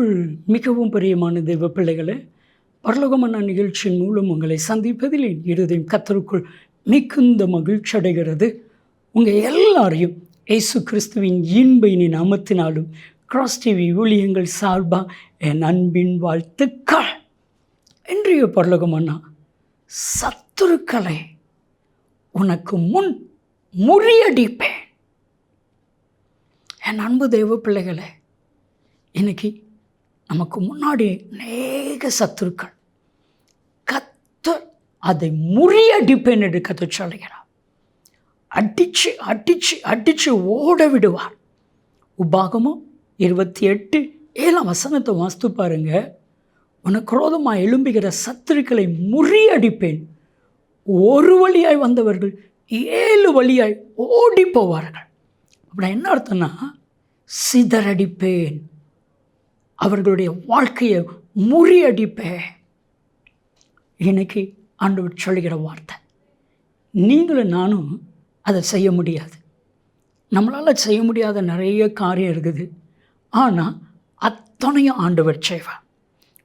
கிறிஸ்துவுக்குள் மிகவும் பிரியமான தெய்வ பிள்ளைகளே பரலோகமன்னா நிகழ்ச்சியின் மூலம் உங்களை சந்திப்பதில் என் இருதயம் கத்தருக்குள் மிகுந்த மகிழ்ச்சி அடைகிறது. உங்கள் எல்லாரையும் இயேசு கிறிஸ்துவின் இன்பையின் நாமத்தினாலும் கிராஸ் டிவி ஊழியங்கள் சார்பாக என் அன்பின் வாழ்த்துக்கள். இன்றைய பரலோகமன்னா சத்துருக்களை உனக்கு முன் முறியடிப்பேன். என் அன்பு தெய்வ பிள்ளைகளே இன்னைக்கு நமக்கு முன்னாடி அநேக சத்துருக்கள். கத்த அதை முறியடிப்பேன் என்று கத்த சொல்லுகிறார். அடிச்சு அடிச்சு அடிச்சு ஓட விடுவார். உபாகமும் இருபத்தி எட்டு ஏழாம் வசனத்தை வாஸ்து பாருங்க. உனக்கு குரோதமாக எழும்புகிற சத்துருக்களை முறியடிப்பேன். ஒரு வழியாய் வந்தவர்கள் ஏழு வழியாய் ஓடி போவார்கள். அப்படின்னா என்ன அர்த்தம்னா சிதறடிப்பேன். அவர்களுடைய வாழ்க்கையை முறியடிப்பேன் இன்னைக்கு ஆண்டவர் சொல்லுகிற வார்த்தை. நீங்களும் நானும் அதை செய்ய முடியாது. நம்மளால் செய்ய முடியாத நிறைய காரியம் இருக்குது. ஆனால் அத்தனையும் ஆண்டவர் செய்வார்.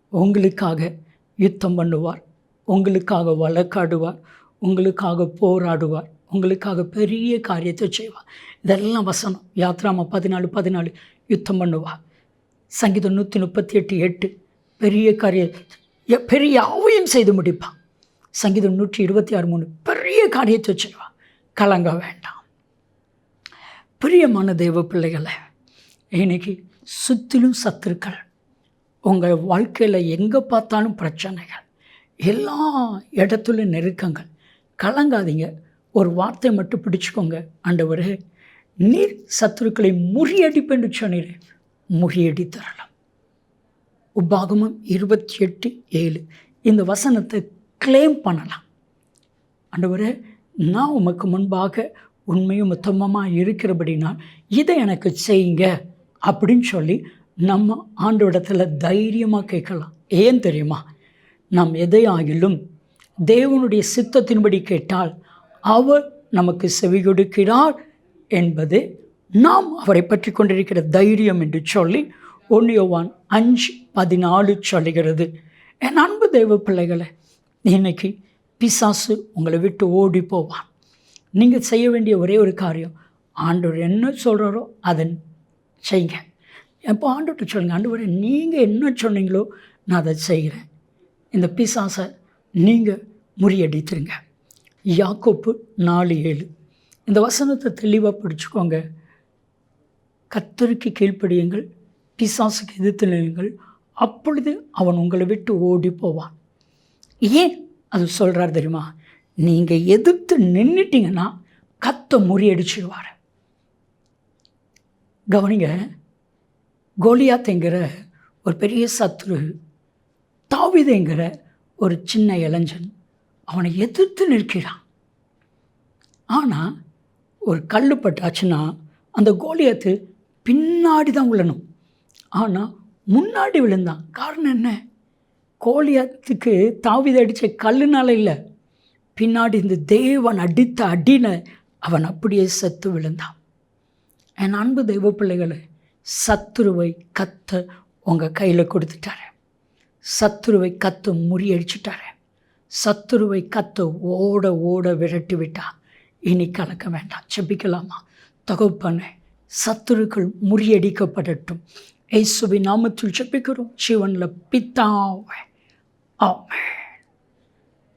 உங்களுக்காக யுத்தம் பண்ணுவார். உங்களுக்காக வழக்காடுவார். உங்களுக்காக போராடுவார். உங்களுக்காக பெரிய காரியத்தை செய்வார். இதெல்லாம் வசனம். யாத்ராமா பதினாலு பதினாலு. யுத்தம் பண்ணுவார். சங்கீதம் நூற்றி முப்பத்தி எட்டு எட்டு. பெரிய காரிய எ- பெரிய அவையும் செய்து முடிப்பான் சங்கீதம் நூற்றி இருபத்தி ஆறு மூணு. பெரிய காரியத்தை வச்சுருவான் கலங்க வேண்டாம். பிரியமான தெய்வ பிள்ளைகளை இன்னைக்கு சுற்றிலும் சத்துருக்கள். உங்கள் வாழ்க்கையில் எங்கே பார்த்தாலும் பிரச்சனைகள். எல்லா இடத்துலையும் நெருக்கங்கள். கலங்காதீங்க. ஒரு வார்த்தை மட்டும் பிடிச்சிக்கோங்க ஆண்டவரே. நீர் சத்துருக்களை முறியடிப்பேன்னு சொன்னீர். முறியடி தரலாம் உபாகமம் இருபத்தி எட்டு ஏழு. இந்த வசனத்தை கிளைம் பண்ணலாம். ஆண்டவரே நான் உமக்கு முன்பாக உண்மையும் உத்தமமாக இருக்கிறபடினால் இதை எனக்கு செய்யுங்க அப்படின்னு சொல்லி நம்ம ஆண்டவரிடத்தில் தைரியமாக கேட்கலாம். ஏன் தெரியுமா? நாம் எதையாகிலும் தேவனுடைய சித்தத்தின்படி கேட்டால் அவர் நமக்கு செவி கொடுக்கிறார் என்பது நாம் அவரை பற்றி கொண்டிருக்கிற தைரியம் என்று சொல்லி ஒன்னியோவான் அஞ்சு பதினாலு சொல்லுகிறது. என் அன்பு தெய்வ பிள்ளைகளை இன்னைக்கு பிசாசு உங்களை விட்டு ஓடி போவான். நீங்கள் செய்ய வேண்டிய ஒரே ஒரு காரியம் ஆண்டவர் என்ன சொல்கிறாரோ அதை செய்யுங்க. எப்போ ஆண்டவர்கிட்ட சொல்லுங்கள் ஆண்டவரை நீங்கள் என்ன சொன்னீங்களோ நான் அதை செய்கிறேன். இந்த பிசாசை நீங்கள் முறியடித்துருங்க. யாக்கோப்பு நாலு ஏழு. இந்த வசனத்தை தெளிவாக படிச்சுக்கோங்க. கத்தருக்கு கீழ்ப்படியுங்கள் பிசாசுக்கு எதிர்த்து நில்லுங்கள் அப்பொழுது அவன் உங்களை விட்டு ஓடி போவான். ஏன் அது சொல்கிறார் தெரியுமா? நீங்கள் எதிர்த்து நின்றுட்டீங்கன்னா கத்தை முறியடிச்சிடுவார். கவனிங்க கோலியாத்துங்கிற ஒரு பெரிய சத்ரு தாவிதைங்கிற ஒரு சின்ன இளைஞன் அவனை எதிர்த்து நிற்கிறான். ஆனால் ஒரு கல் பட்டாச்சுன்னா அந்த கோலியாத்து பின்னாடி தான் விழணும் ஆனால் முன்னாடி விழுந்தான். காரணம் என்ன? கோலியாத்துக்கு தாவித அடித்த கல்லுனால இல்லை. பின்னாடி இந்த தேவன் அடித்த அடின அவன் அப்படியே சத்து விழுந்தான். என் அன்பு தெய்வ பிள்ளைகளை சத்துருவை கத்த உங்கள் கையில் கொடுத்துட்டாரு. சத்துருவை கத்து முறியடிச்சிட்டாரு. சத்துருவை கத்து ஓட ஓட விரட்டி விட்டா இனி கலக்க வேண்டாம். செப்பிக்கலாமா தகப்பனே சத்துருக்கள் முறியடிக்கப்படட்டும். இயேசுவின் நாமத்தில் செப்பிக்கிறோம் சிவனில் பித்தாவை ஆமென்.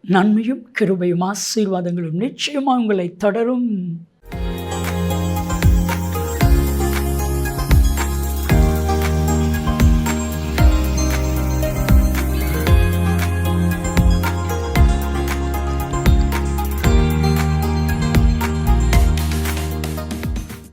நன்மையும் கிருபையும் ஆசீர்வாதங்களும் நிச்சயமாக உங்களை தொடரும்.